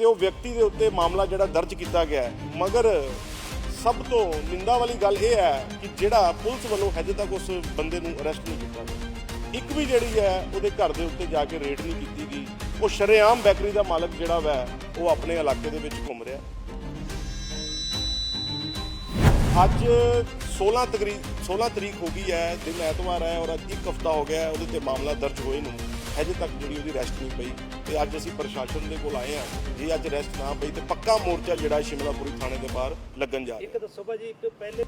ਤੇ ਉਹ ਵਿਅਕਤੀ ਦੇ ਉੱਤੇ ਮਾਮਲਾ ਜਿਹੜਾ ਦਰਜ ਕੀਤਾ ਗਿਆ ਹੈ। ਮਗਰ ਸਭ ਤੋਂ ਨਿੰਦਾ ਵਾਲੀ ਗੱਲ ਇਹ ਹੈ ਕਿ ਜਿਹੜਾ ਪੁਲਿਸ ਵੱਲੋਂ ਹਜੇ ਤੱਕ ਉਸ ਬੰਦੇ ਨੂੰ ਅਰੈਸਟ ਨਹੀਂ ਕੀਤਾ ਗਿਆ। ਇੱਕ ਵੀ ਜਿਹੜੀ ਹੈ, ਉਹਦੇ ਘਰ ਦੇ ਉੱਤੇ ਜਾ ਕੇ ਰੇਡ ਨਹੀਂ ਕੀਤੀ ਗਈ। ਉਹ ਸ਼ਰੇਆਮ ਬੈਕਰੀ ਦਾ ਮਾਲਕ ਜਿਹੜਾ ਵੈ, ਉਹ ਆਪਣੇ ਇਲਾਕੇ ਦੇ ਵਿੱਚ ਘੁੰਮ ਰਿਹਾ। ਅੱਜ 16 ਤਰੀਕ 16 ਤਰੀਕ ਹੋ ਗਈ ਹੈ, ਦਿਨ ਐਤਵਾਰ ਹੈ ਔਰ ਅੱਜ ਇੱਕ ਹਫਤਾ ਹੋ ਗਿਆ ਉਹਦੇ ਤੇ ਮਾਮਲਾ ਦਰਜ ਹੋਏ ਨੂੰ। ਹਜੇ ਤੱਕ ਜਿਹੜੀ ਉਹਦੀ ਅਰੈਸਟ ਨਹੀਂ ਪਈ। ਤੇ ਅੱਜ ਅਸੀਂ ਪ੍ਰਸ਼ਾਸਨ ਦੇ ਕੋਲ ਆਏ ਹਾਂ ਜੇ ਅੱਜ ਅਰੈਸਟ ਨਾ ਪਈ ਤੇ ਪੱਕਾ ਮੋਰਚਾ ਜਿਹੜਾ ਸ਼ਿਮਲਾਪੁਰੀ ਥਾਣੇ ਦੇ ਬਾਹਰ ਲੱਗਣ ਜਾ ਰਿਹਾ। ਇੱਕ ਦੱਸੋ ਭਾਜੀ ਇੱਕ ਪਹਿਲੇ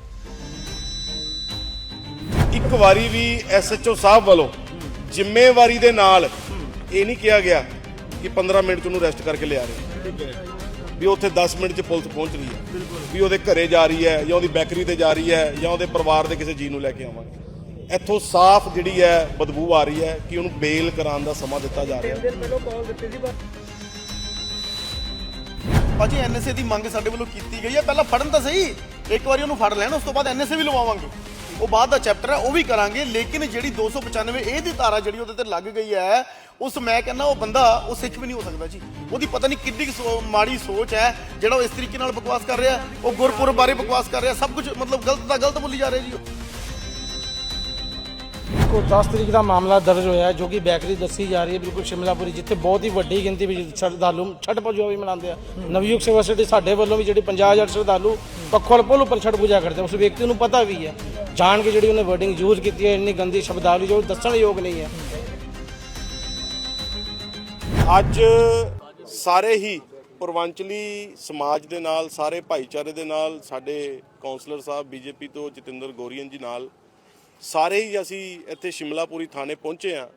ਇੱਕ ਵਾਰੀ ਵੀ ਐਸਐਚਓ ਸਾਹਿਬ ਵੱਲੋਂ ਜ਼ਿੰਮੇਵਾਰੀ ਦੇ ਨਾਲ ਇਹ ਨਹੀਂ ਕਿਹਾ ਗਿਆ ਕਿ 15 ਮਿੰਟ ਚ ਉਹਨੂੰ ਅਰੈਸਟ ਕਰਕੇ ਲਿਆ ਰਹੇ। ਵੀ ਉੱਥੇ 10 ਮਿੰਟ ਚ ਪੁਲਿਸ ਪਹੁੰਚ ਰਹੀ ਹੈ। ਵੀ ਉਹਦੇ ਘਰੇ ਜਾ ਰਹੀ ਹੈ ਜਾਂ ਉਹਦੀ ਬੈਕਰੀ ਤੇ ਜਾ ਰਹੀ ਹੈ ਜਾਂ ਉਹਦੇ ਪਰਿਵਾਰ ਦੇ ਕਿਸੇ ਜੀ ਨੂੰ ਲੈ ਕੇ ਆਵਾਂਗੇ। ਇੱਥੋਂ ਸਾਫ਼ ਜਿਹੜੀ ਹੈ ਬਦਬੂ ਆ ਰਹੀ ਹੈ ਕਿ ਉਹਨੂੰ ਬੇਲ ਕਰਾਉਣ ਦਾ ਸਮਾਂ ਦਿੱਤਾ ਜਾ ਰਿਹਾ ਹੈ। ਭਾਜੀ ਐਨਐਸਏ ਦੀ ਮੰਗ ਸਾਡੇ ਵੱਲੋਂ ਕੀਤੀ ਗਈ ਹੈ। ਪਹਿਲਾਂ ਫੜਨ ਤਾਂ ਸਹੀ ਇੱਕ ਵਾਰੀ ਉਹਨੂੰ ਫੜ ਲੈਣ ਉਸ ਤੋਂ ਬਾਅਦ ਐਨਐਸਏ ਵੀ ਲਵਾਵਾਂਗੇ। ਉਹ ਬਾਅਦ ਦਾ ਚੈਪਟਰ ਹੈ ਉਹ ਵੀ ਕਰਾਂਗੇ ਲੇਕਿਨ ਜਿਹੜੀ 295 ਇਹ ਦੀ ਧਾਰਾ ਜਿਹੜੀ ਉਹਦੇ ਤੇ ਲੱਗ ਗਈ ਹੈ ਉਸ ਮੈਂ ਕਹਿੰਦਾ ਉਹ ਬੰਦਾ ਉਹ ਸਿੱਖ ਵੀ ਨਹੀਂ ਹੋ ਸਕਦਾ ਜੀ। ਉਹਦੀ ਪਤਾ ਨਹੀਂ ਕਿੰਨੀ ਕੁ ਸੋ- ਮਾੜੀ ਸੋਚ ਹੈ ਜਿਹੜਾ ਉਹ ਇਸ ਤਰੀਕੇ ਨਾਲ ਬਕਵਾਸ ਕਰ ਰਿਹਾ ਉਹ ਗੁਰਪੁਰਬ ਬਾਰੇ ਬਕਵਾਸ ਕਰ ਰਿਹਾ ਸਭ ਕੁਝ ਮਤਲਬ ਗਲਤ ਦਾ ਗਲਤ ਬੋਲੀ ਜਾ ਰਿਹਾ ਜੀ ਉਹ। ਕੋ 10 ਤਰੀਕ ਦਾ ਮਾਮਲਾ ਦਰਜ ਹੋਇਆ ਹੈ, ਜੋ ਕਿ ਬੈਕਰੀ ਦੱਸੀ ਜਾ ਰਹੀ ਹੈ ਬਿਲਕੁਲ ਸ਼ਿਮਲਾਪੁਰੀ ਜਿੱਥੇ ਬਹੁਤ ਹੀ ਵੱਡੀ ਗਿਣਤੀ ਵਿੱਚ ਸ਼ਰਧਾਲੂ ਛਠ ਪੂਜਾ ਵੀ ਮਨਾਉਂਦੇ ਆ ਨਵਯੁਗ ਸੇਵਾ ਸੋਸਾਇਟੀ ਸਾਡੇ ਵੱਲੋਂ ਵੀ ਜਿਹੜੀ 50000 ਸ਼ਰਧਾਲੂ ਪੱਖੋਲ ਪੁੱਲ ਉੱਪਰ ਛਠ ਪੂਜਾ ਕਰਦੇ ਉਸ ਵਿਅਕਤੀ ਨੂੰ ਪਤਾ ਵੀ ਹੈ ਜਾਣ ਕੇ ਜਿਹੜੀ ਉਹਨੇ ਵਰਡਿੰਗ ਯੂਜ਼ ਕੀਤੀ ਹੈ ਇੰਨੀ ਗੰਦੀ ਸ਼ਬਦਾਵਲੀ ਜੋ ਦੱਸਣ ਯੋਗ ਨਹੀਂ ਹੈ ਅੱਜ ਸਾਰੇ ਹੀ ਪੂਰਵਾਂਚਲੀ ਸਮਾਜ ਦੇ ਨਾਲ ਸਾਰੇ ਭਾਈਚਾਰੇ ਦੇ ਨਾਲ ਸਾਡੇ ਕਾਉਂਸਲਰ ਸਾਹਿਬ ਬੀਜੇਪੀ ਤੋਂ ਜਤਿੰਦਰ ਗੋਰੀਅਨ ਜੀ ਨਾਲ ਸਾਰੇ ਹੀ ਅਸੀਂ ਇੱਥੇ ਸ਼ਿਮਲਾਪੁਰੀ ਥਾਣੇ ਪਹੁੰਚੇ ਆ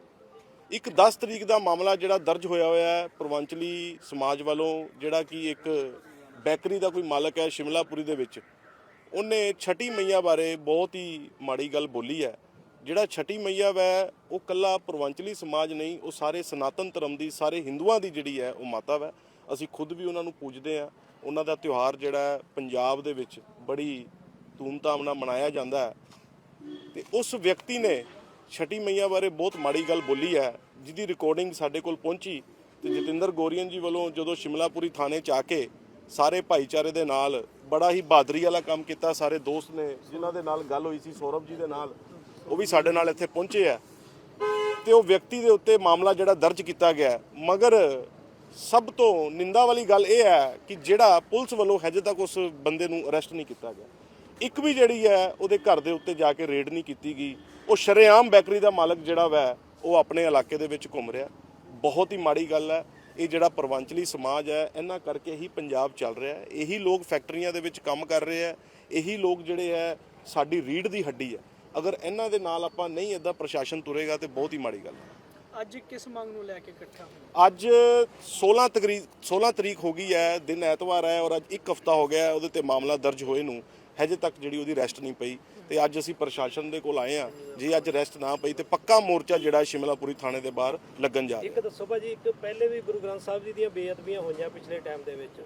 ਇੱਕ 10 ਤਰੀਕ ਦਾ ਮਾਮਲਾ ਜਿਹੜਾ ਦਰਜ ਹੋਇਆ ਹੋਇਆ ਹੈ, ਪੂਰਵਾਂਚਲੀ ਸਮਾਜ ਵੱਲੋਂ, ਜਿਹੜਾ ਕਿ ਇੱਕ ਬੈਕਰੀ ਦਾ ਕੋਈ ਮਾਲਕ ਹੈ ਸ਼ਿਮਲਾਪੁਰੀ ਦੇ ਵਿੱਚ, ਉਹਨੇ ਛਟੀ ਮਈਆ ਬਾਰੇ ਬਹੁਤ ਹੀ ਮਾੜੀ ਗੱਲ ਬੋਲੀ ਹੈ। ਜਿਹੜਾ ਛਟੀ ਮਈਆ ਵੈ, ਉਹ ਕੱਲਾ ਪੂਰਵਾਂਚਲੀ ਸਮਾਜ ਨਹੀਂ, ਉਹ ਸਾਰੇ ਸਨਾਤਨ ਧਰਮ ਦੀ, ਸਾਰੇ ਹਿੰਦੂਆਂ ਦੀ ਜਿਹੜੀ ਹੈ, ਉਹ ਮਾਤਾ ਵੈ। ਅਸੀਂ ਖੁਦ ਵੀ ਉਹਨਾਂ ਨੂੰ ਪੂਜਦੇ ਆ ਉਹਨਾਂ ਦਾ ਤਿਉਹਾਰ ਜਿਹੜਾ ਪੰਜਾਬ ਦੇ ਵਿੱਚ ਬੜੀ ਧੂਮਧਾਮ ਨਾਲ ਮਨਾਇਆ ਜਾਂਦਾ ਹੈ। ਤੇ ਉਸ ਵਿਅਕਤੀ ਨੇ ਛਟੀ ਮਈਆ ਬਾਰੇ ਬਹੁਤ ਮਾੜੀ ਗੱਲ ਬੋਲੀ ਹੈ, ਜਿਹਦੀ ਰਿਕਾਰਡਿੰਗ ਸਾਡੇ ਕੋਲ ਪਹੁੰਚੀ ਤੇ ਜਤਿੰਦਰ ਗੋਰੀਅਨ ਜੀ ਵੱਲੋਂ ਜਦੋਂ ਸ਼ਿਮਲਾਪੁਰੀ ਥਾਣੇ ਚ ਆ ਕੇ ਸਾਰੇ ਭਾਈਚਾਰੇ ਦੇ ਨਾਲ ਬੜਾ ਹੀ ਬਹਾਦਰੀ ਵਾਲਾ ਕੰਮ ਕੀਤਾ, ਸਾਰੇ ਦੋਸਤ ਨੇ ਜਿਨ੍ਹਾਂ ਦੇ ਨਾਲ ਗੱਲ ਹੋਈ ਸੀ, ਸੌਰਵ ਜੀ ਦੇ ਨਾਲ, ਉਹ ਵੀ ਸਾਡੇ ਨਾਲ ਇੱਥੇ ਪਹੁੰਚੇ ਆ। ਤੇ ਉਹ ਵਿਅਕਤੀ ਦੇ ਉੱਤੇ ਮਾਮਲਾ ਜਿਹੜਾ ਦਰਜ ਕੀਤਾ ਗਿਆ ਮਗਰ ਸਭ ਤੋਂ ਨਿੰਦਾ ਵਾਲੀ ਗੱਲ ਇਹ ਹੈ ਕਿ ਜਿਹੜਾ ਪੁਲਿਸ ਵੱਲੋਂ ਹਜੇ ਤੱਕ ਉਸ ਬੰਦੇ ਨੂੰ ਅਰੈਸਟ ਨਹੀਂ ਕੀਤਾ ਗਿਆ। ਇੱਕ ਵੀ ਜਿਹੜੀ ਹੈ ਉਹਦੇ ਘਰ ਦੇ ਉੱਤੇ ਜਾ ਕੇ ਰੇਡ ਨਹੀਂ ਕੀਤੀ ਗਈ। ਉਹ ਸ਼ਰੇਆਮ ਬੈਕਰੀ ਦਾ ਮਾਲਕ ਜਿਹੜਾ ਵੈ, ਉਹ ਆਪਣੇ ਇਲਾਕੇ ਦੇ ਵਿੱਚ ਘੁੰਮ ਰਿਹਾ। ਬਹੁਤ ਹੀ ਮਾੜੀ ਗੱਲ ਹੈ। ਇਹ ਜਿਹੜਾ ਪ੍ਰਵੰਚਲੀ ਸਮਾਜ ਹੈ, ਇਹਨਾਂ ਕਰਕੇ ਹੀ ਪੰਜਾਬ ਚੱਲ ਰਿਹਾ ਹੈ। ਇਹੀ ਲੋਕ ਫੈਕਟਰੀਆਂ ਦੇ ਵਿੱਚ ਕੰਮ ਕਰ ਰਹੇ ਹੈ। ਇਹੀ ਲੋਕ ਜਿਹੜੇ ਹੈ, ਸਾਡੀ ਰੀੜ ਦੀ ਹੱਡੀ ਹੈ। ਅਗਰ ਇਹਨਾਂ ਦੇ ਨਾਲ ਆਪਾਂ ਨਹੀਂ ਇਦਾਂ ਪ੍ਰਸ਼ਾਸਨ ਤੁਰੇਗਾ, ਤੇ ਬਹੁਤ ਹੀ ਮਾੜੀ ਗੱਲ ਹੈ। ਅੱਜ ਕਿਸ ਮੰਗ ਨੂੰ ਲੈ ਕੇ ਇਕੱਠਾ ਅੱਜ 16 ਤਰੀਕ 16 ਤਰੀਕ ਹੋ ਗਈ ਹੈ ਦਿਨ ਐਤਵਾਰ ਹੈ ਔਰ ਅੱਜ ਇੱਕ ਹਫਤਾ ਹੋ ਗਿਆ ਹੈ ਉਹਦੇ ਤੇ ਮਾਮਲਾ ਦਰਜ ਹੋਏ ਨੂੰ। ਹਜੇ ਤੱਕ ਜਿਹੜੀ ਉਹਦੀ ਅਰੈਸਟ ਨਹੀਂ ਪਈ ਤੇ ਅੱਜ ਅਸੀਂ ਪ੍ਰਸ਼ਾਸਨ ਦੇ ਕੋਲ ਆਏ ਹਾਂ। ਜੇ ਅੱਜ ਅਰੈਸਟ ਨਾ ਪਈ ਤੇ ਪੱਕਾ ਮੋਰਚਾ ਜਿਹੜਾ ਸ਼ਿਮਲਾਪੁਰੀ ਥਾਣੇ ਦੇ ਬਾਹਰ ਲੱਗਣ ਜਾ ਰਿਹਾ ਇੱਕ ਦੱਸੋ ਭਾਜੀ ਇੱਕ ਪਹਿਲੇ ਵੀ ਗੁਰੂ ਗ੍ਰੰਥ ਸਾਹਿਬ ਜੀ ਦੀਆਂ ਬੇਅਦਬੀਆਂ ਹੋਈਆਂ ਪਿਛਲੇ ਟਾਈਮ ਦੇ ਵਿੱਚ।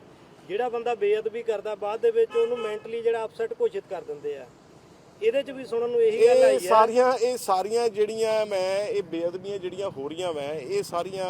ਜਿਹੜਾ ਬੰਦਾ ਬੇਅਦਬੀ ਕਰਦਾ ਬਾਅਦ ਦੇ ਵਿੱਚ ਉਹਨੂੰ ਮੈਂਟਲੀ ਜਿਹੜਾ ਅਪਸੈਟ ਘੋਸ਼ਿਤ ਕਰ ਦਿੰਦੇ ਆ। ਇਹਦੇ 'ਚ ਵੀ ਸੁਣਨ ਨੂੰ ਇਹੀ ਗੱਲ ਇਹ ਆਈ ਹੈ। ਸਾਰੀਆਂ ਇਹ ਸਾਰੀਆਂ ਜਿਹੜੀਆਂ ਮੈਂ ਇਹ ਬੇਅਦਬੀਆਂ ਜਿਹੜੀਆਂ ਹੋ ਰਹੀਆਂ ਮੈਂ ਇਹ ਸਾਰੀਆਂ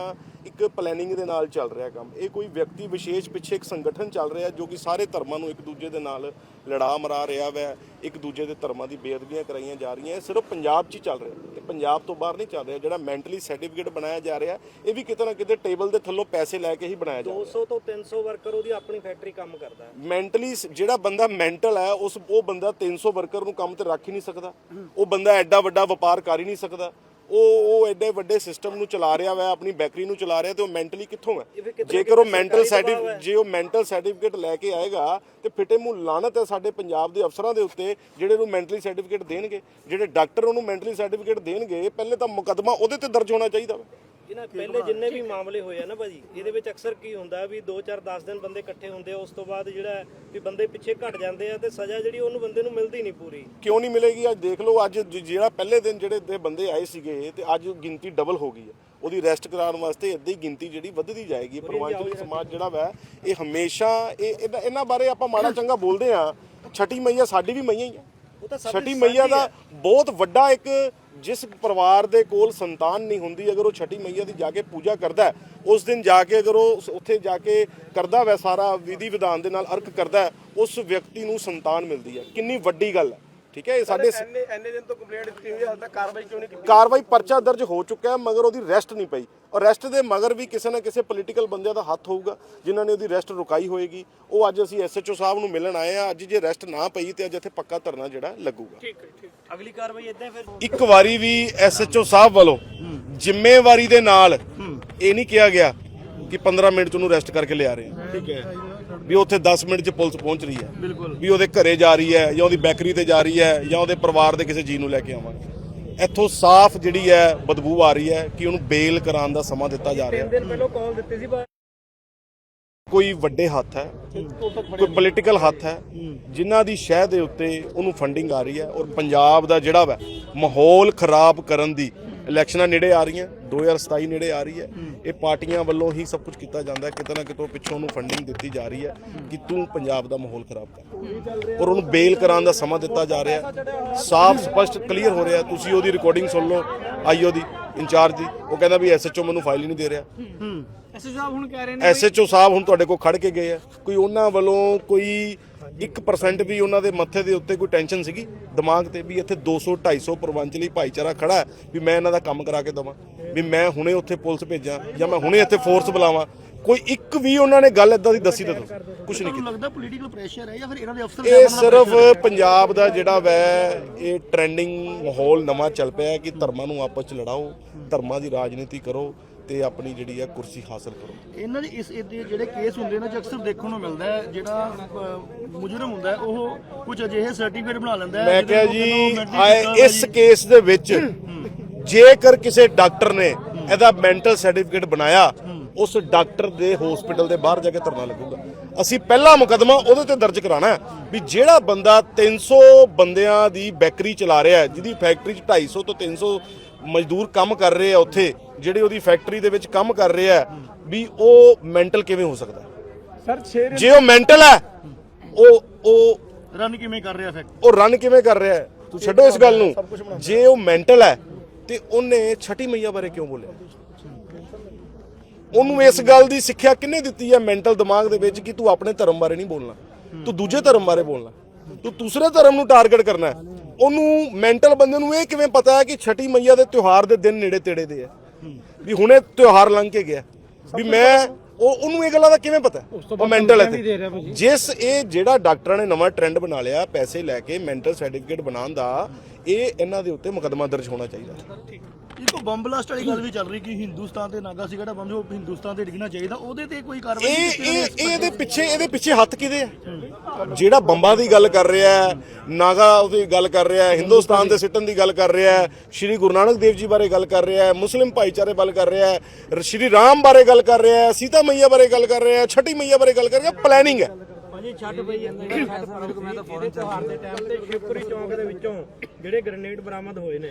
ਇੱਕ ਪਲੈਨਿੰਗ ਦੇ ਨਾਲ ਚੱਲ ਰਿਹਾ ਕੰਮ। ਇਹ ਕੋਈ ਵਿਅਕਤੀ ਵਿਸ਼ੇਸ਼ ਪਿੱਛੇ ਇੱਕ ਸੰਗਠਨ ਚੱਲ ਰਿਹਾ ਜੋ ਕਿ ਸਾਰੇ ਧਰਮਾਂ ਨੂੰ ਇੱਕ ਦੂਜੇ ਦੇ ਨਾਲ ਲੜਾ ਮਰਾ ਰਿਹਾ ਵੈ ਇੱਕ ਦੂਜੇ ਦੇ ਧਰਮਾਂ ਦੀ ਬੇਅਦਬੀਆਂ ਕਰਾਈਆਂ ਜਾ ਰਹੀਆਂ ਇਹ ਸਿਰਫ ਪੰਜਾਬ 'ਚ ਹੀ ਚੱਲ ਰਿਹਾ। ਪੰਜਾਬ ਤੋਂ ਬਾਹਰ ਨਹੀਂ ਚੱਲ ਰਿਹਾ ਜਿਹੜਾ ਮੈਂਟਲੀ ਸਰਟੀਫਿਕੇਟ ਬਣਾਇਆ ਜਾ ਰਿਹਾ ਇਹ ਵੀ ਕਿਤੇ ਨਾ ਕਿਤੇ ਟੇਬਲ ਦੇ ਥੱਲੋਂ ਪੈਸੇ ਲੈ ਕੇ ਹੀ ਬਣਾਇਆ ਜਾ ਰਿਹਾ। 200 ਤੋਂ 300 ਵਰਕਰ ਉਹਦੀ ਆਪਣੀ ਫੈਕਟਰੀ ਕੰਮ ਕਰਦਾ ਹੈ। ਮੈਂਟਲੀ ਜਿਹੜਾ ਬੰਦਾ ਮੈਂਟਲ ਹੈ ਉਸ ਉਹ ਬੰਦਾ 300 ਵਰਕਰ ਨੂੰ ਕੰਮ ਤੇ ਰੱਖ ਹੀ ਨਹੀਂ ਸਕਦਾ। ਉਹ ਬੰਦਾ ਐਡਾ ਵੱਡਾ ਵਪਾਰ ਕਰ ਹੀ ਨਹੀਂ ਸਕਦਾ। ਉਹ ਉਹ ਐਡੇ ਵੱਡੇ ਸਿਸਟਮ ਨੂੰ ਚਲਾ ਰਿਹਾ ਵਾ ਆਪਣੀ ਬੈਕਰੀ ਨੂੰ ਚਲਾ ਰਿਹਾ ਤੇ ਉਹ ਮੈਂਟਲੀ ਕਿੱਥੋਂ ਹੈ? ਜੇਕਰ ਉਹ ਮੈਂਟਲ ਸਰਟੀਫਿਕੇਟ ਜੇ ਉਹ ਮੈਂਟਲ ਸਰਟੀਫਿਕੇਟ ਲੈ ਕੇ ਆਏਗਾ ਤੇ ਫਿੱਟੇ ਮੂੰਹ ਲਾਣਤ ਹੈ ਸਾਡੇ ਪੰਜਾਬ ਦੇ ਅਫਸਰਾਂ ਦੇ ਉੱਤੇ ਜਿਹੜੇ ਨੂੰ ਮੈਂਟਲੀ ਸਰਟੀਫਿਕੇਟ ਦੇਣਗੇ ਜਿਹੜੇ ਡਾਕਟਰ ਉਹਨੂੰ ਮੈਂਟਲੀ ਸਰਟੀਫਿਕੇਟ ਦੇਣਗੇ ਪਹਿਲੇ ਤਾਂ ਮੁਕੱਦਮਾ ਉਹਦੇ ਤੇ ਦਰਜ ਹੋਣਾ ਚਾਹੀਦਾ ਵਾ। ਇਹਨਾਂ ਪਹਿਲੇ ਜਿੰਨੇ ਵੀ ਮਾਮਲੇ ਹੋਏ ਆ ਨਾ ਭਾਜੀ ਇਹਦੇ ਵਿੱਚ ਅਕਸਰ ਕੀ ਹੁੰਦਾ ਵੀ 2 4 10 ਦਿਨ ਬੰਦੇ ਇਕੱਠੇ ਹੁੰਦੇ ਆ ਉਸ ਤੋਂ ਬਾਅਦ ਜਿਹੜਾ ਵੀ ਬੰਦੇ ਪਿੱਛੇ ਘਟ ਜਾਂਦੇ ਆ ਤੇ ਸਜ਼ਾ ਜਿਹੜੀ ਉਹਨੂੰ ਬੰਦੇ ਨੂੰ ਮਿਲਦੀ ਨਹੀਂ ਪੂਰੀ। ਕਿਉਂ ਨਹੀਂ ਮਿਲੇਗੀ? ਅੱਜ ਦੇਖ ਲਓ ਅੱਜ ਜਿਹੜਾ ਪਹਿਲੇ ਦਿਨ ਜਿਹੜੇ ਦੇ ਬੰਦੇ ਆਏ ਸੀਗੇ ਤੇ ਅੱਜ ਗਿਣਤੀ ਡਬਲ ਹੋ ਗਈ ਹੈ ਉਹਦੀ ਰੈਸਟ ਕਰਾਉਣ ਵਾਸਤੇ ਇਦਾਂ ਹੀ ਗਿਣਤੀ ਜਿਹੜੀ ਵੱਧਦੀ ਜਾਏਗੀ ਪਰਮਾਂਚਲੀ ਸਮਾਜ ਜਿਹੜਾ ਵਾ ਇਹ ਹਮੇਸ਼ਾ ਇਹ ਇਹਨਾਂ- ਬਾਰੇ ਆਪਾਂ ਮਾੜਾ ਚੰਗਾ ਬੋਲਦੇ ਆ ਛਟੀ ਮਈਆ ਸਾਡੀ ਵੀ ਮਈਆ ਹੀ ਆ। ਉਹ ਤਾਂ ਸਭ ਛਟੀ ਮਈਆ ਦਾ ਬਹੁਤ ਵੱਡਾ ਇੱਕ ਜਿਸ ਪਰਿਵਾਰ ਦੇ ਕੋਲ ਸੰਤਾਨ ਨਹੀਂ ਹੁੰਦੀ, ਅਗਰ ਉਹ ਛਟੀ ਮਈਆ ਦੀ ਜਾ ਕੇ ਪੂਜਾ ਕਰਦਾ ਉਸ ਦਿਨ ਜਾ ਕੇ ਅਗਰ ਉਹ ਉੱਥੇ ਜਾ ਕੇ ਕਰਦਾ ਵੈ ਸਾਰਾ ਵਿਧੀ ਵਿਧਾਨ ਦੇ ਨਾਲ ਅਰਕ ਕਰਦਾ ਉਸ ਵਿਅਕਤੀ ਨੂੰ ਸੰਤਾਨ ਮਿਲਦੀ ਹੈ। ਕਿੰਨੀ ਵੱਡੀ ਗੱਲ ਹੈ। ਠੀਕ ਹੈ ਇਹ ਸਾਡੇ ਐਨੇ ਐਨੇ ਦਿਨ ਤੋਂ ਕੰਪਲੇਂਟ ਦਿੱਤੀ ਹੋਈ ਹੈ ਹਾਲ ਤੱਕ ਕਾਰਵਾਈ ਕਿਉਂ ਨਹੀਂ ਕੀਤੀ? ਕਾਰਵਾਈ ਪਰਚਾ ਦਰਜ ਹੋ ਚੁੱਕਾ ਹੈ ਮਗਰ ਉਹਦੀ ਰੈਸਟ ਨਹੀਂ ਪਈ। ਔਰ ਰੈਸਟ ਦੇ ਮਗਰ ਵੀ ਕਿਸੇ ਨਾ ਕਿਸੇ ਪੋਲੀਟੀਕਲ ਬੰਦਿਆਂ ਦਾ ਹੱਥ ਹੋਊਗਾ ਜਿਨ੍ਹਾਂ ਨੇ ਉਹਦੀ ਰੈਸਟ ਰੁਕਾਈ ਹੋਏਗੀ। ਉਹ ਅੱਜ ਅਸੀਂ ਐਸਐਚਓ ਸਾਹਿਬ ਨੂੰ ਮਿਲਣ ਆਏ ਆ ਅੱਜ ਜੇ ਰੈਸਟ ਨਾ ਪਈ ਤੇ ਅੱਜ ਇੱਥੇ ਪੱਕਾ ਧਰਨਾ ਜਿਹੜਾ ਲੱਗੂਗਾ। ਅਗਲੀ ਕਾਰਵਾਈ ਇਦਾਂ ਫਿਰ ਇੱਕ ਵਾਰੀ ਵੀ ਐਸਐਚਓ ਸਾਹਿਬ ਵੱਲੋਂ ਜ਼ਿੰਮੇਵਾਰੀ ਦੇ ਨਾਲ ਇਹ ਨਹੀਂ ਕਿਹਾ ਗਿਆ ਕਿ 15 ਮਿੰਟ ਚ ਉਹਨੂੰ ਰੈਸਟ ਕਰਕੇ ਲਿਆ ਰਹੇ ਹਾਂ ਠੀਕ ਹੈ। ਵੀ ਉੱਥੇ 10 ਮਿੰਟ ਚ ਪੁਲਿਸ ਪਹੁੰਚ ਰਹੀ ਹੈ। ਵੀ ਉਹਦੇ ਘਰੇ ਜਾ ਰਹੀ ਹੈ ਜਾਂ ਉਹਦੀ ਬੈਕਰੀ ਤੇ ਜਾ ਰਹੀ ਹੈ ਜਾਂ ਉਹਦੇ ਪਰਿਵਾਰ ਦੇ ਕਿਸੇ ਜੀ ਨੂੰ ਲੈ ਕੇ ਆਵਾਂਗੇ। ਇੱਥੋਂ ਸਾਫ਼ ਜਿਹੜੀ ਹੈ ਬਦਬੂ ਆ ਰਹੀ ਹੈ ਕਿ ਉਹਨੂੰ ਬੇਲ ਕਰਾਉਣ ਦਾ ਸਮਾਂ ਦਿੱਤਾ ਜਾ ਰਿਹਾ। ਤਿੰਨ ਦਿਨ ਪਹਿਲਾਂ ਕਾਲ ਦਿੱਤੀ ਸੀ ਪਰ ਕੋਈ ਵੱਡੇ ਹੱਥ ਹੈ ਕੋਈ ਪੋਲੀਟੀਕਲ ਹੱਥ ਹੈ ਜਿਨ੍ਹਾਂ ਦੀ ਸ਼ਹਿ ਦੇ ਉੱਤੇ ਉਹਨੂੰ ਫੰਡਿੰਗ ਆ ਰਹੀ ਹੈ ਔਰ ਪੰਜਾਬ ਦਾ ਜਿਹੜਾ ਵਾ ਮਾਹੌਲ ਖਰਾਬ ਕਰਨ ਦੀ ਇਲੈਕਸ਼ਨਾਂ ਨੇੜੇ ਆ ਰਹੀਆਂ 2027 ਨੇੜੇ ਆ ਰਹੀ ਹੈ। ਇਹ ਪਾਰਟੀਆਂ ਵੱਲੋਂ ਹੀ ਸਭ ਕੁਝ ਕੀਤਾ ਜਾਂਦਾ ਹੈ ਕਿਤੇ ਨਾ ਕਿਤੋਂ ਪਿੱਛੋਂ ਉਹਨੂੰ ਫੰਡਿੰਗ ਦਿੱਤੀ ਜਾ ਰਹੀ ਹੈ ਕਿ ਤੂੰ ਪੰਜਾਬ ਦਾ ਮਾਹੌਲ ਖਰਾਬ ਕਰ। ਔਰ ਉਹਨੂੰ ਬੇਲ ਕਰਾਉਣ ਦਾ ਸਮਾਂ ਦਿੱਤਾ ਜਾ ਰਿਹਾ ਸਾਫ਼ ਸਪਸ਼ਟ ਕਲੀਅਰ ਹੋ ਰਿਹਾ ਤੁਸੀਂ ਉਹਦੀ ਰਿਕਾਰਡਿੰਗ ਸੁਣ ਲਓ ਆਈਓ ਦੀ ਇੰਚਾਰਜ ਦੀ। ਉਹ ਕਹਿੰਦਾ ਵੀ ਐਸਐਚਓ ਮੈਨੂੰ ਫਾਈਲ ਹੀ ਨਹੀਂ ਦੇ ਰਿਹਾ। ਐਸਐਸ ਸਾਹਿਬ ਹੁਣ ਕਹਿ ਰਹੇ ਨੇ ਐਸਐਚਓ ਸਾਹਿਬ ਹੁਣ ਤੁਹਾਡੇ ਕੋਲ ਖੜ ਕੇ ਗਏ ਆ। ਕੋਈ ਉਹਨਾਂ ਵੱਲੋਂ ਕੋਈ 1% ਵੀ ਉਹਨਾਂ ਦੇ ਮੱਥੇ ਦੇ ਉੱਤੇ ਕੋਈ ਟੈਨਸ਼ਨ ਸੀਗੀ? ਦਿਮਾਗ ਤੇ ਵੀ ਇੱਥੇ 200 250 ਪ੍ਰਵੰਚਲੀ ਭਾਈਚਾਰਾ ਖੜਾ ਹੈ ਵੀ ਮੈਂ ਇਹਨਾਂ ਦਾ ਕੰਮ ਕਰਾ ਕੇ ਦਵਾਂ ਵੀ ਮੈਂ ਹੁਣੇ ਉੱਥੇ ਪੁਲਿਸ ਭੇਜਾਂ ਜਾਂ ਮੈਂ ਹੁਣੇ ਇੱਥੇ ਫੋਰਸ ਬੁਲਾਵਾਂ। ਕੋਈ ਇੱਕ ਵੀ ਉਹਨਾਂ ਨੇ ਗੱਲ ਇਦਾਂ ਦੀ ਦੱਸੀ ਤਾਂ ਕੁਝ ਨਹੀਂ ਕੀਤਾ। ਲੱਗਦਾ ਪੋਲੀਟੀਕਲ ਪ੍ਰੈਸ਼ਰ ਹੈ ਜਾਂ ਫਿਰ ਇਹਨਾਂ ਦੇ ਅਫਸਰ ਇਹ ਸਿਰਫ ਪੰਜਾਬ ਦਾ ਜਿਹੜਾ ਵੈ ਇਹ ਟ੍ਰੈਂਡਿੰਗ ਮਾਹੌਲ ਨਵਾਂ ਚੱਲ ਪਿਆ ਹੈ ਕਿ ਧਰਮਾਂ ਨੂੰ ਆਪਸ ਚ ਲੜਾਓ ਧਰਮਾਂ ਦੀ ਰਾਜਨੀਤੀ ਕਰੋ ਤੇ ਆਪਣੀ ਜਿਹੜੀ ਹੈ ਕੁਰਸੀ ਹਾਸਲ ਕਰੋ। ਇਹਨਾਂ ਦੇ ਇਸ ਇਹਦੇ ਜਿਹੜੇ ਕੇਸ ਹੁੰਦੇ ਨੇ ਅਕਸਰ ਦੇਖਣ ਨੂੰ ਮਿਲਦਾ ਹੈ ਜਿਹੜਾ ਮੁਜਰਮ ਹੁੰਦਾ ਹੈ ਉਹ ਕੁਝ ਅਜਿਹੇ ਸਰਟੀਫਿਕੇਟ ਬਣਾ ਲੈਂਦਾ ਹੈ ਮੈਂ ਕਿਹਾ ਜੀ ਆਏ ਇਸ ਕੇਸ ਦੇ ਵਿੱਚ ਜੇਕਰ ਕਿਸੇ ਡਾਕਟਰ ਨੇ ਇਹਦਾ ਮੈਂਟਲ ਸਰਟੀਫਿਕੇਟ ਬਣਾਇਆ ਉਸ ਡਾਕਟਰ ਦੇ ਹਸਪੀਟਲ ਦੇ ਬਾਹਰ ਜਾ ਕੇ ਧਰਨਾ ਲੱਗੂਗਾ। ਅਸੀਂ ਪਹਿਲਾ ਮੁਕਦਮਾ ਉਹਦੇ ਤੇ ਦਰਜ ਕਰਾਣਾ ਹੈ ਵੀ ਜਿਹੜਾ ਬੰਦਾ 300 ਬੰਦਿਆਂ ਦੀ ਬੈਕਰੀ ਚਲਾ ਰਿਹਾ ਹੈ ਜਿਹਦੀ ਫੈਕਟਰੀ 'ਚ 250 ਤੋਂ 300 ਮਜ਼ਦੂਰ ਕੰਮ ਕਰ ਰਹੇ ਆ ਉੱਥੇ ਜਿਹੜੇ ਉਹਦੀ ਫੈਕਟਰੀ ਦੇ ਵਿੱਚ ਕੰਮ ਕਰ ਰਹੇ ਆ ਵੀ ਉਹ ਮੈਂਟਲ ਕਿਵੇਂ ਹੋ ਸਕਦਾ? ਸਰ 6 ਜੇ ਉਹ ਮੈਂਟਲ ਹੈ ਉਹ ਉਹ ਰਨ ਕਿਵੇਂ ਕਰ ਰਿਹਾ ਫੈਕਟ ਉਹ ਰਨ ਕਿਵੇਂ ਕਰ ਰਿਹਾ? ਤੂੰ ਛੱਡੋ ਇਸ ਗੱਲ ਨੂੰ। ਜੇ ਉਹ ਮੈਂਟਲ ਹੈ ਤੇ ਉਹਨੇ ਛठी ਮਈਆ ਬਾਰੇ ਕਿਉਂ ਬੋਲਿਆ? ਉਹਨੂੰ ਇਸ ਗੱਲ ਦੀ ਸਿੱਖਿਆ ਕਿੰਨੇ ਦਿੱਤੀ ਹੈ ਮੈਂਟਲ ਦਿਮਾਗ ਦੇ ਵਿੱਚ ਕਿ ਤੂੰ ਆਪਣੇ ਧਰਮ ਬਾਰੇ ਨਹੀਂ ਬੋਲਣਾ? ਤੂੰ ਦੂਜੇ ਧਰਮ ਬਾਰੇ ਬੋਲਣਾ। ਤੂੰ ਦੂਸਰੇ ਧਰਮ ਨੂੰ ਟਾਰਗੇਟ ਕਰਨਾ ਹੈ। ਉਹਨੂੰ ਮੈਂਟਲ ਬੰਦੇ ਨੂੰ ਇਹ ਕਿਵੇਂ ਪਤਾ ਹੈ ਕਿ ਛठी ਮਈਆ ਦੇ ਤਿਉਹਾਰ ਦੇ ਦਿਨ ਨੇੜੇ ਤੇੜੇ ਦੇ ਆ? ਵੀ ਹੁਣੇ ਤਿਉਹਾਰ ਲੰਘ ਕੇ ਗਿਆ। ਵੀ ਮੈਂ ਉਹ ਉਹਨੂੰ ਇਹ ਗੱਲਾਂ ਦਾ ਕਿਵੇਂ ਪਤਾ? ਉਹ ਮੈਂਟਲ ਹੈ। ਜਿਸ ਇਹ ਜਿਹੜਾ ਡਾਕਟਰਾਂ ਨੇ ਨਵਾਂ ਟ੍ਰੈਂਡ ਬਣਾ ਲਿਆ ਪੈਸੇ ਲੈ ਕੇ ਮੈਂਟਲ ਸਰਟੀਫਿਕੇਟ ਬਣਾਉਣ ਦਾ ਇਹ ਇਹਨਾਂ ਦੇ ਉੱਤੇ ਮੁਕੱਦਮਾ ਦਰਜ ਹੋਣਾ ਚਾਹੀਦਾ। ਇੱਕ ਬੰਬ ਬਲਾਸਟ ਵਾਲੀ ਗੱਲ ਵੀ ਚੱਲ ਰਹੀ ਕਿ ਹਿੰਦੁਸਤਾਨ ਤੇ ਨਾਗਾ ਸੀ ਜਿਹੜਾ ਬੰਬ ਉਹ ਹਿੰਦੁਸਤਾਨ ਤੇ ਡਿੱਗਣਾ ਚਾਹੀਦਾ ਉਹਦੇ ਤੇ ਕੋਈ ਕਾਰਵਾਈ ਨਹੀਂ ਇਹ ਇਹ ਇਹ ਇਹਦੇ ਪਿੱਛੇ ਇਹਦੇ ਪਿੱਛੇ ਹੱਥ ਕਿਹਦੇ ਆ? ਜਿਹੜਾ ਬੰਬਾਂ ਦੀ ਗੱਲ ਕਰ ਰਿਹਾ ਹੈ ਨਾਗਾ ਉਹਦੀ ਗੱਲ ਕਰ ਰਿਹਾ ਹੈ ਹਿੰਦੁਸਤਾਨ ਦੇ ਸਿੱਟਣ ਦੀ ਗੱਲ ਕਰ ਰਿਹਾ ਹੈ ਸ਼੍ਰੀ ਗੁਰੂ ਨਾਨਕ ਦੇਵ ਜੀ ਬਾਰੇ ਗੱਲ ਕਰ ਰਿਹਾ ਹੈ ਮੁਸਲਿਮ ਭਾਈਚਾਰੇ ਬਾਰੇ ਗੱਲ ਕਰ ਰਿਹਾ ਹੈ ਸ਼੍ਰੀ ਰਾਮ ਬਾਰੇ ਗੱਲ ਕਰ ਰਿਹਾ ਹੈ ਸੀਤਾ ਮਈਆ ਬਾਰੇ ਗੱਲ ਕਰ ਰਿਹਾ ਹੈ ਛठी ਮਈਆ ਬਾਰੇ ਗੱਲ ਕਰ ਰਿਹਾ ਪਲੈਨਿੰਗ ਹੈ। ਭਾਜੀ ਛੱਡ ਪਈ ਜਾਂਦੀ ਹੈ ਫੈਸਲਾ ਮੈਂ ਤਾਂ ਫੌਰਨ ਤਿਉਹਾਰ ਦੇ ਟਾਈਮ ਤੇ ਸ਼ਿਵਪੁਰੀ ਚੌਂਕ ਦੇ ਵਿੱਚੋਂ ਜਿਹੜੇ ਗ੍ਰੇਨੇਡ ਬਰਾਮਦ ਹੋਏ ਨੇ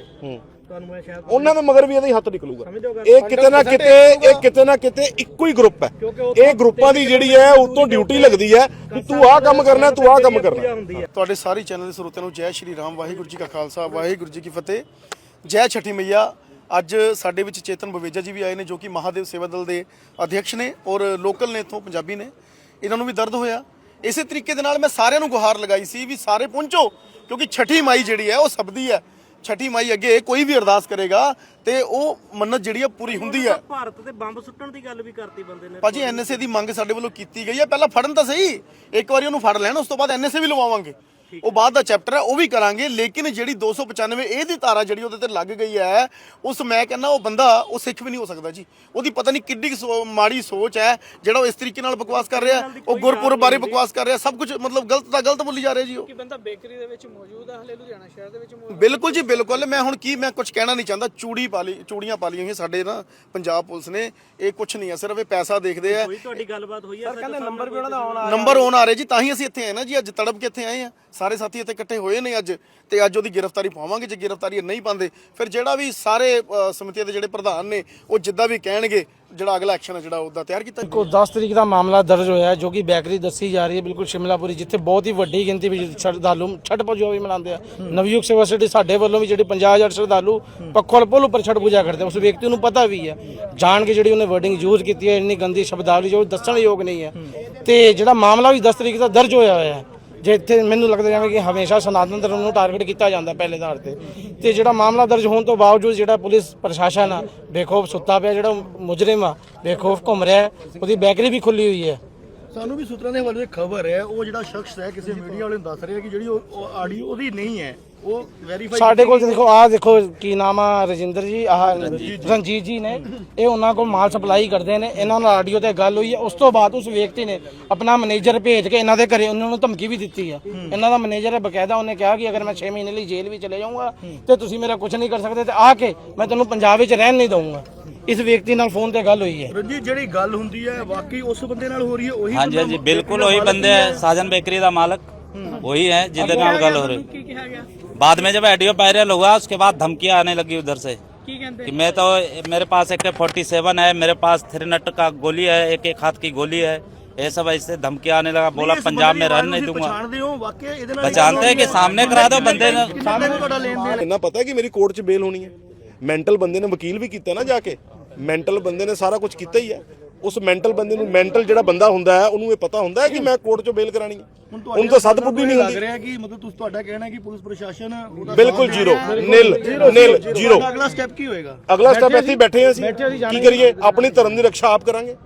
ਤੁਹਾਨੂੰ ਮੈਂ ਸ਼ਾਇਦ ਉਹਨਾਂ ਦੇ ਮਗਰ ਵੀ ਇਹਦਾ ਹੀ ਹੱਥ ਨਿਕਲੂਗਾ। ਇਹ ਕਿਤੇ ਨਾ ਕਿਤੇ ਇਹ ਕਿਤੇ ਨਾ ਕਿਤੇ ਇੱਕੋ ਹੀ ਗਰੁੱਪ ਹੈ। ਇਹ ਗਰੁੱਪਾਂ ਦੀ ਜਿਹੜੀ ਹੈ ਉਤੋਂ ਡਿਊਟੀ ਲੱਗਦੀ ਹੈ ਕਿ ਤੂੰ ਆਹ ਕੰਮ ਕਰਨਾ ਤੂੰ ਆਹ ਕੰਮ ਕਰਨਾ। ਤੁਹਾਡੇ ਸਾਰੇ ਚੈਨਲ ਦੇ ਸਰੋਤਿਆਂ ਨੂੰ ਜੈ ਸ਼੍ਰੀ ਰਾਮ ਵਾਹਿਗੁਰੂ ਜੀ ਕਾ ਖਾਲਸਾ ਵਾਹਿਗੁਰੂ ਜੀ ਕੀ ਫਤਿਹ। ਜੈ ਛਠੀ ਮਈਆ ਅੱਜ ਸਾਡੇ ਵਿੱਚ ਚੇਤਨ ਬਵੇਜਾ ਜੀ ਵੀ ਆਏ ਨੇ ਜੋ ਕਿ ਮਹਾਦੇਵ ਸੇਵਾ ਦਲ ਦੇ ਅਧਿਕਸ਼ ਨੇ ਔਰ ਲੋਕਲ ਨੇ ਇੱਥੋਂ ਪੰਜਾਬੀ ਨੇ। ਇਹਨਾਂ ਨੂੰ ਵੀ ਦਰਦ ਹੋਇਆ। ਇਸੇ ਤਰੀਕੇ ਦੇ ਨਾਲ ਮੈਂ ਸਾਰਿਆਂ ਨੂੰ ਗੁਹਾਰ ਲਗਾਈ ਸੀ ਵੀ ਸਾਰੇ ਪਹੁੰਚੋ ਕਿਉਂਕਿ ਛਠੀ ਮਾਈ ਜਿਹੜੀ ਹੈ ਉਹ ਸਭ ਦੀ ਹੈ। ਛਠੀ ਮਾਈ ਅੱਗੇ ਕੋਈ ਵੀ ਅਰਦਾਸ ਕਰੇਗਾ ਤੇ ਉਹ ਮੰਨਤ ਜਿਹੜੀ ਹੈ ਪੂਰੀ ਹੁੰਦੀ ਹੈ। ਭਾਰਤ ਤੇ ਬੰਬ ਸੁੱਟਣ ਦੀ ਗੱਲ ਵੀ ਕਰਤੀ ਬੰਦੇ ਨੇ। ਭਾਜੀ ਐਨਐਸਏ ਦੀ ਮੰਗ ਸਾਡੇ ਵੱਲੋਂ ਕੀਤੀ ਗਈ ਹੈ। ਪਹਿਲਾਂ ਫੜਨ ਤਾਂ ਸਹੀ ਇੱਕ ਵਾਰੀ ਉਹਨੂੰ ਫੜ ਲੈਣ ਉਸ ਤੋਂ ਬਾਅਦ ਐਨਐਸਏ ਵੀ ਲਵਾਵਾਂਗੇ। ਉਹ ਬਾਅਦ ਦਾ ਚੈਪਟਰ ਹੈ ਉਹ ਵੀ ਕਰਾਂਗੇ ਲੇਕਿਨ ਜਿਹੜੀ 295 ਇਹ ਦੀ ਤਾਰਾ ਜਿਹੜੀ ਉਹਦੇ ਤੇ ਲੱਗ ਗਈ ਹੈ ਉਸ ਮੈਂ ਕਹਿੰਦਾ ਉਹ ਬੰਦਾ ਉਹ ਸਿੱਖ ਵੀ ਨਹੀਂ ਹੋ ਸਕਦਾ ਜੀ। ਉਹਦੀ ਪਤਾ ਨਹੀਂ ਕਿੱਡੀ ਮਾੜੀ ਸੋਚ ਹੈ ਜਿਹੜਾ ਉਹ ਇਸ ਤਰੀਕੇ ਨਾਲ ਬਕਵਾਸ ਕਰ ਰਿਹਾ ਉਹ ਗੁਰਪੁਰਬ ਬਾਰੇ ਬਕਵਾਸ ਕਰ ਰਿਹਾ ਸਭ ਕੁਝ ਮਤਲਬ ਗਲਤ ਤਾਂ ਗਲਤ ਬੋਲੀ ਜਾ ਰਿਹਾ ਜੀ ਉਹ। ਕਿ ਬੰਦਾ ਬੇਕਰੀ ਦੇ ਵਿੱਚ ਮੌਜੂਦ ਆ ਹਲੇ ਲੁਧਿਆਣਾ ਸ਼ਹਿਰ ਦੇ ਵਿੱਚ ਮੌਜੂਦ ਬਿਲਕੁਲ ਜੀ ਬਿਲਕੁਲ। ਮੈਂ ਹੁਣ ਕੀ ਮੈਂ ਕੁਝ ਕਹਿਣਾ ਨਹੀਂ ਚਾਹੁੰਦਾ। ਚੂੜੀ ਪਾ ਲਈ ਚੂੜੀਆਂ ਪਾ ਲਈਆਂ ਹੋਈਆਂ ਸਾਡੇ ਨਾ ਪੰਜਾਬ ਪੁਲਿਸ ਨੇ ਇਹ ਕੁਝ ਨਹੀਂ ਹੈ ਸਿਰਫ ਇਹ ਪੈਸਾ ਦੇਖਦੇ ਆ। ਕੋਈ ਤੁਹਾਡੀ ਗੱਲਬਾਤ ਹੋਈ ਹੈ ਸਰ ਕਹਿੰਦੇ ਨੰਬਰ ਵੀ ਉਹਨਾਂ ਦਾ ਆਉਣ ਨੰਬਰ ਔਨ ਆ ਰਹੇ ਜੀ ਤਾਂ ਹੀ ਅਸੀਂ ਇੱਥੇ ਆਏ ਨਾ ਜੀ ਅੱਜ ਤੜਪ ਕੇ ਇੱਥੇ ਆਏ ਆ। ਸਾਰੇ ਸਾਥੀ ਇੱਥੇ ਇਕੱਠੇ ਹੋਏ ਨੇ ਅੱਜ ਤੇ ਅੱਜ ਉਹਦੀ ਗ੍ਰਿਫਤਾਰੀ ਪਾਵਾਂਗੇ ਜੇ ਗ੍ਰਿਫਤਾਰੀ ਨਹੀਂ ਪਾਉਂਦੇ ਫਿਰ ਜਿਹੜਾ ਵੀ ਸਾਰੇ ਅ, ਸਮਿਤੀਆਂ ਦੇ ਜਿਹੜੇ ਪ੍ਰਧਾਨ ਨੇ ਉਹ ਜਿੱਦਾਂ ਵੀ ਕਹਿਣਗੇ ਜਿਹੜਾ ਅਗਲਾ ਐਕਸ਼ਨ ਹੈ ਜਿਹੜਾ ਉਹਦਾ ਤਿਆਰ ਕੀਤਾ ਕੋ 10 ਤਰੀਕ ਦਾ ਮਾਮਲਾ ਦਰਜ ਹੋਇਆ ਹੈ ਜੋ ਕਿ ਬੈਕਰੀ ਦੱਸੀ ਜਾ ਰਹੀ ਹੈ ਬਿਲਕੁਲ ਸ਼ਿਮਲਾਪੁਰੀ ਜਿੱਥੇ ਬਹੁਤ ਹੀ ਵੱਡੀ ਗਿਣਤੀ ਵਿੱਚ ਸ਼ਰਧਾਲੂ ਛਠ ਪੂਜਾ ਵੀ ਮਨਾਉਂਦੇ ਆ। ਨਵਯੁਗ ਸੇਵਾ ਸੋਸਾਇਟੀ ਸਾਡੇ ਵੱਲੋਂ ਵੀ ਜਿਹੜੀ 50000 ਸ਼ਰਧਾਲੂ ਪੱਖੋਲ ਪੁੱਲ ਉੱਪਰ ਛਠ ਪੂਜਾ ਕਰਦੇ ਆ। ਉਸ ਵਿਅਕਤੀ ਨੂੰ ਪਤਾ ਵੀ ਹੈ। ਜਾਣ ਕੇ ਜਿਹੜੀ ਉਹਨੇ ਵਰਡਿੰਗ ਯੂਜ਼ ਕੀਤੀ ਹੈ ਇੰਨੀ ਗੰਦੀ ਸ਼ਬਦਾਵਲੀ ਜੋ ਦੱਸਣ ਯੋਗ ਨਹੀਂ ਹੈ। ਤੇ ਜਿਹੜਾ ਮਾਮਲਾ ਵੀ 10 ਤਰੀਕ ਦਾ ਦਰਜ ਹੋਇਆ ਹੋਇਆ ਹੈ ਜੇ ਮੈਨੂੰ ਲੱਗਦਾ ਜਿਵੇਂ ਕਿ ਹਮੇਸ਼ਾ ਸਨਾਤਨ ਧਰਮ ਨੂੰ ਟਾਰਗੇਟ ਕੀਤਾ ਜਾਂਦਾ ਪਹਿਲੇ ਆਧਾਰ ਤੇ। ਤੇ ਜਿਹੜਾ ਮਾਮਲਾ ਦਰਜ ਹੋਣ ਤੋਂ ਬਾਵਜੂਦ ਜਿਹੜਾ ਪੁਲਿਸ ਪ੍ਰਸ਼ਾਸਨ ਆ, ਬੇਖੌਫ ਸੁੱਤਾ ਪਿਆ, ਜਿਹੜਾ ਮੁਜਰਮ ਆ, ਬੇਖੌਫ ਘੁੰਮ ਰਿਹਾ ਉਹਦੀ ਬੈਕਰੀ ਵੀ ਖੁੱਲੀ ਹੋਈ ਹੈ। ਸਾਨੂੰ ਵੀ ਸੂਤਰਾਂ ਦੇ ਹਵਾਲੇ ਖਬਰ ਹੈ, ਉਹ ਜਿਹੜਾ ਸ਼ਖਸ ਹੈ, ਕਿਸੇ ਮੀਡੀਆ ਵਾਲੇ ਨੂੰ ਦੱਸ ਰਿਹਾ ਕਿ ਜਿਹੜੀ ਉਹ ਆਡੀਓ ਉਹਦੀ ਨਹੀਂ ਹੈ। ਸਾਡੇ ਕੋਲ ਦੇਖੋ ਆਹ ਦੇਖੋ ਕੀ ਨਾਮ ਆ ਰਜਿੰਦਰ ਜੀ ਆਹ ਰਣਜੀਤ ਜੀ। ਨੇ। ਇਹ ਉਹਨਾਂ ਕੋਲ ਮਾਲ ਸਪਲਾਈ ਕਰਦੇ ਨੇ। ਇਹਨਾਂ ਨਾਲ ਆਡੀਓ ਤੇ ਗੱਲ ਹੋਈ ਹੈ। ਉਸ ਤੋਂ ਬਾਅਦ ਉਸ ਵਿਅਕਤੀ ਨੇ ਆਪਣਾ ਮੈਨੇਜਰ ਭੇਜ ਕੇ ਇਹਨਾਂ ਦੇ ਘਰੇ ਉਹਨਾਂ ਨੂੰ ਧਮਕੀ ਵੀ ਦਿੱਤੀ ਆ। ਇਹਨਾਂ ਦਾ ਮੈਨੇਜਰ ਹੈ ਬਕਾਇਦਾ ਉਹਨੇ ਕਿਹਾ ਕਿ ਅਗਰ ਮੈਂ 6 ਮਹੀਨੇ ਲਈ ਜੇਲ੍ਹ ਵੀ ਚਲੇ ਜਾਊਂਗਾ ਤੇ ਤੁਸੀਂ ਮੇਰਾ ਕੁਝ ਨਹੀਂ ਕਰ ਸਕਦੇ ਤੇ ਆ ਕੇ ਮੈਂ ਤੁਹਾਨੂੰ ਪੰਜਾਬ ਵਿੱਚ ਰਹਿਣ ਨਹੀਂ ਦਊਂਗਾ। ਇਸ ਵਿਅਕਤੀ ਨਾਲ ਫੋਨ ਤੇ ਗੱਲ ਹੋਈ ਹੈ। ਰਣਜੀਤ ਜਿਹੜੀ ਗੱਲ ਹੁੰਦੀ ਹੈ ਵਾਕਈ ਉਸ ਬੰਦੇ ਨਾਲ ਹੋ ਰਹੀ ਹੈ? ਉਹੀ ਹਾਂਜੀ ਹਾਂਜੀ ਬਿਲਕੁਲ ਉਹੀ ਬੰਦੇ ਹੈ। ਸਾਜਨ ਬੇਕਰੀ ਦਾ ਮਾਲਕ। ਉਹੀ ਹੈ ਜਿਹਦੇ ਨਾਲ ਗੱਲ ਹੋ ਰਹੀ। ਹੈ बाद में जब ऑडियो वायरल हुआ उसके बाद धमकियां आने लगी उधर से ਕੀ ਕਹਿੰਦੇ कि मैं तो मेरे पास एक फोर्टी सेवन है मेरे पास थ्री नट का गोली है एक एक हाथ की गोली है ये सब ऐसे धमकियां आने लगा बोला पंजाब में रहने नहीं दूंगा ਪਛਾਣਦੇ ਹੋ ਵਾਕਈ ਇਹਦੇ ਨਾਲ पहचानते हैं कि सामने करा दो बंदे ने ਸਾਹਮਣੇ ਤੁਹਾਡਾ ਲੈਣ ਦੇਣ ਇੰਨਾ ਪਤਾ ਹੈ ਕਿ ਮੇਰੀ ਕੋਰਟ 'ਚ ਬੇਲ ਹੋਣੀ ਹੈ ਮੈਂਟਲ ਬੰਦੇ ਨੇ ਵਕੀਲ ਵੀ ਕੀਤਾ ਨਾ ਜਾ ਕੇ ਮੈਂਟਲ ਬੰਦੇ ਨੇ ਸਾਰਾ ਕੁਝ ਕੀਤਾ ਹੀ ਹੈ ਉਸ ਮੈਂਟਲ ਬੰਦੇ ਨੂੰ ਮੈਂਟਲ ਜਿਹੜਾ ਬੰਦਾ ਹੁੰਦਾ ਹੈ ਉਹਨੂੰ ਇਹ ਪਤਾ ਹੁੰਦਾ ਹੈ ਕਿ ਮੈਂ ਕੋਰਟ 'ਚੋਂ ਬੇਲ ਕਰਾਣੀ ਹੈ। ਉਹਨੂੰ ਤਾਂ ਸਦਬੁੱਧੀ ਨਹੀਂ ਲੱਗ ਹੁੰਦੀ। ਰਿਹਾ ਕਿ ਮਤਲਬ ਤੁਸੀਂ ਤੁਹਾਡਾ ਕਹਿਣਾ ਹੈ ਕਿ ਪੁਲਿਸ ਪ੍ਰਸ਼ਾਸਨ ਬਿਲਕੁਲ ਜ਼ੀਰੋ। Nil nil zero. ਅਗਲਾ ਸਟੈਪ ਕੀ ਹੋਏਗਾ? ਅਗਲਾ ਸਟੈਪ ਇੱਥੇ ਹੀ ਬੈਠੇ ਹਾਂ ਅਸੀਂ। ਕੀ ਕਰੀਏ? ਆਪਣੀ ਧਰਮ ਦੀ ਰੱਖਿਆ ਆਪ ਕਰਾਂਗੇ।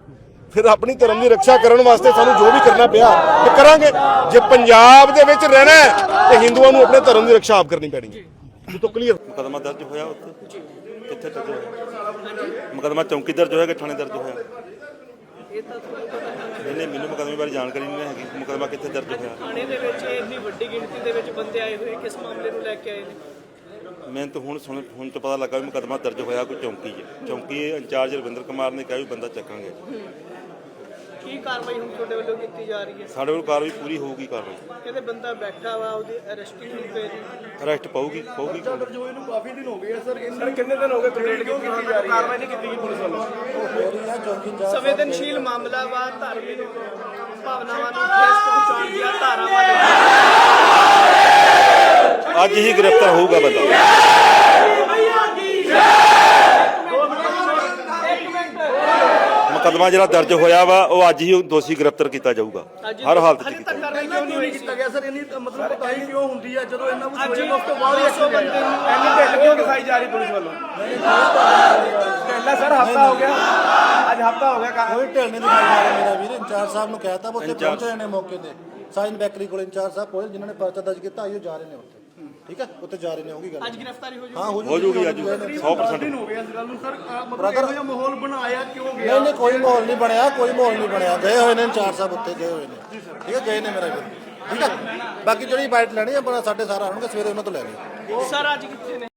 ਫਿਰ ਆਪਣੀ ਧਰਮ ਦੀ ਰੱਖਿਆ ਕਰਨ ਵਾਸਤੇ ਸਾਨੂੰ ਜੋ ਵੀ ਕਰਨਾ ਪਿਆ ਤੇ ਕਰਾਂਗੇ। ਜੇ ਪੰਜਾਬ ਦੇ ਵਿੱਚ ਰਹਿਣਾ ਹੈ ਤੇ ਹਿੰਦੂਆਂ ਨੂੰ ਆਪਣੇ ਧਰਮ ਦੀ ਰੱਖਿਆ ਆਪ ਕਰਨੀ ਪੈਣੀ ਹੈ। ਜਿੱਤੋਂ ਕਲੀਅਰ ਮੁਕਦਮਾ ਦਰਜ ਹੋਇਆ ਉੱਥੇ? ਕਿੱਥੇ ਦਰਜ ਹੋਇਆ? ਮੁਕਦਮਾ ਚੌਂਕੀ ਦਰਜ ਹੋਇਆ ਕਿ ਥਾਣੇ ਦਰਜ ਹੋਇਆ? ਨਹੀਂ ਨਹੀਂ ਮੈਨੂੰ ਮੁਕਦਮੇ ਬਾਰੇ ਜਾਣਕਾਰੀ ਨਹੀਂ ਹੈਗੀ। ਮੁਕਦਮਾ ਕਿੱਥੇ ਦਰਜ ਹੋਇਆ? ਥਾਣੇ ਦੇ ਵਿੱਚ ਇੰਨੀ ਵੱਡੀ ਗਿਣਤੀ ਦੇ ਵਿੱਚ ਬੰਦੇ ਆਏ ਹੋਏ ਕਿਸ ਮਾਮਲੇ ਨੂੰ ਲੈ ਕੇ ਆਏ ਨੇ? ਮੈਨੂੰ ਤਾਂ ਹੁਣ ਸੁਣ ਹੁਣ ਤੋਂ ਪਤਾ ਲੱਗਾ ਵੀ ਮੁਕਦਮਾ ਦਰਜ ਹੋਇਆ ਕੋਈ ਚੌਂਕੀ 'ਚ। ਚੌਂਕੀ ਇੰਚਾਰਜ ਰਵਿੰਦਰ ਕੁਮਾਰ ਨੇ ਕਿਹਾ ਵੀ ਬੰਦਾ ਚੱਕਾਂਗੇ। ਕੀ ਕਾਰਵਾਈ ਹੁਣ ਤੁਹਾਡੇ ਵੱਲੋਂ ਕੀਤੀ ਜਾ ਰਹੀ ਹੈ? ਸਾਡੇ ਕੋਲ ਕਾਰਵਾਈ ਪੂਰੀ ਹੋਊਗੀ ਕਾਰਵਾਈ। ਕਹਿੰਦੇ ਬੰਦਾ ਬੈਠਾ ਵਾ ਉਹਦੀ ਅਰੈਸਟਿੰਗ ਨਹੀਂ ਪਈ ਅਰੈਸਟ ਪਾਊਗੀ ਪਾਊਗੀ। ਜੋ ਇਹਨੂੰ ਕਾਫੀ ਦਿਨ ਹੋ ਗਏ ਆ ਸਰ ਸਰ ਕਿੰਨੇ ਦਿਨ ਹੋ ਗਏ ਕੰਪਲੀਟ ਕਿਉਂ ਕੀਤੀ ਜਾ ਰਹੀ ਹੈ ਕਾਰਵਾਈ ਨਹੀਂ ਕੀਤੀ ਗਈ ਪੁਲਿਸ ਵੱਲੋਂ। ਸੰਵੇਦਨਸ਼ੀਲ ਮਾਮਲਾ ਵਾ ਧਾਰਮਿਕ ਭਾਵਨਾਵਾਂ ਨੂੰ ਠੇਸ ਪਹੁੰਚਾਉਣ ਦੀਆਂ ਧਾਰਾਵਾਂ ਦੇ ਅੱਜ ਹੀ ਗ੍ਰਿਫਤਾਰ ਹੋਊਗਾ ਬੰਦਾ। ਮੁਕਦਮਾ ਜਿਹੜਾ ਦਰਜ ਹੋਇਆ ਵਾ ਉਹ ਅੱਜ ਹੀ ਦੋਸ਼ੀ ਗ੍ਰਿਫਤਾਰ ਕੀਤਾ ਜਾਊਗਾ। ਹਰ ਹਾਲਤ 'ਚ ਕੀਤਾ ਤੱਕ ਕਾਰਵਾਈ ਕਿਉਂ ਨਹੀਂ ਕੀਤਾ ਗਿਆ ਸਰ ਇੰਨੀ ਮਤਲਬ ਪਤਾਈ ਕਿਉਂ ਹੁੰਦੀ ਹੈ ਜਦੋਂ ਇੰਨਾ ਕੁਝ ਅੱਜ ਹੋਇਆ ਉਸ ਤੋਂ ਬਾਅਦ ਹੀ 200 ਬੰਦੇ ਨੂੰ ਇੰਨੀ ਢਿੱਲ ਕਿਉਂ ਦਿਖਾਈ ਜਾ ਰਹੀ ਪੁਲਿਸ ਵੱਲੋਂ? ਢਿੱਲਾ ਸਰ ਹਫਤਾ ਹੋ ਗਿਆ। ਅੱਜ ਹਫਤਾ ਹੋ ਗਿਆ ਕੋਈ ਢਿੱਲ ਨਹੀਂ ਦਿਖਾਈ ਜਾ ਰਿਹਾ ਮੇਰਾ ਵੀਰ ਇੰਚਾਰਜ ਸਾਹਿਬ ਨੂੰ ਕਹਿਤਾ ਉੱਥੇ ਪਹੁੰਚ ਰਹੇ ਨੇ ਮੌਕੇ ਤੇ। ਸਾਈਨ ਬੈਕਰੀ ਕੋਲ ਇੰਚਾਰਜ ਸਾਹਿਬ ਕੋਲ ਜਿਨ੍ਹਾਂ ਨੇ ਪਰਚਾ ਦਰਜ ਕੀਤਾ ਆਈਓ ਜਾ ਰਹੇ ਨੇ ਉੱਥੇ। ਠੀਕ ਹੈ? ਉੱਥੇ ਜਾ ਰਹੇ ਨੇ ਹੋਗੀ ਗੱਲ ਅੱਜ ਗ੍ਰਿਫਤਾਰੀ ਹੋ ਹਾਂ ਹੋ ਜੂਗੀ। ਅੱਜ 100% ਦਿਨ ਹੋ ਗਏ ਇਸ ਗੱਲ ਨੂੰ ਸਰ। ਮਤਲਬ ਇਹੋ ਜਿਹਾ ਮਾਹੌਲ ਬਣਾਇਆ ਕਿਉਂ ਗਿਆ? ਨਹੀਂ ਨਹੀਂ ਕੋਈ ਮਾਹੌਲ ਨਹੀਂ ਬਣਿਆ ਕੋਈ ਮਾਹੌਲ ਨਹੀਂ ਬਣਿਆ। ਗਏ ਹੋਏ ਨੇ ਇੰਚਾਰਜ ਸਾਹਿਬ ਉੱਥੇ ਗਏ ਹੋਏ ਨੇ। ਠੀਕ ਹੈ ਗਏ ਨੇ ਮੇਰਾ ਵੀਰ ਠੀਕ ਹੈ? ਬਾਕੀ ਜਿਹੜੀ ਬਾਈਟ ਲੈਣੀ ਹੈ ਬੜਾ ਸਾਡੇ ਸਾਰਾ ਆਉਣਗੇ ਸਵੇਰੇ ਉਹਨਾਂ ਤੋਂ ਲੈਣੀ ਸਰ ਅੱਜ ਕਿੱਥੇ ਨੇ?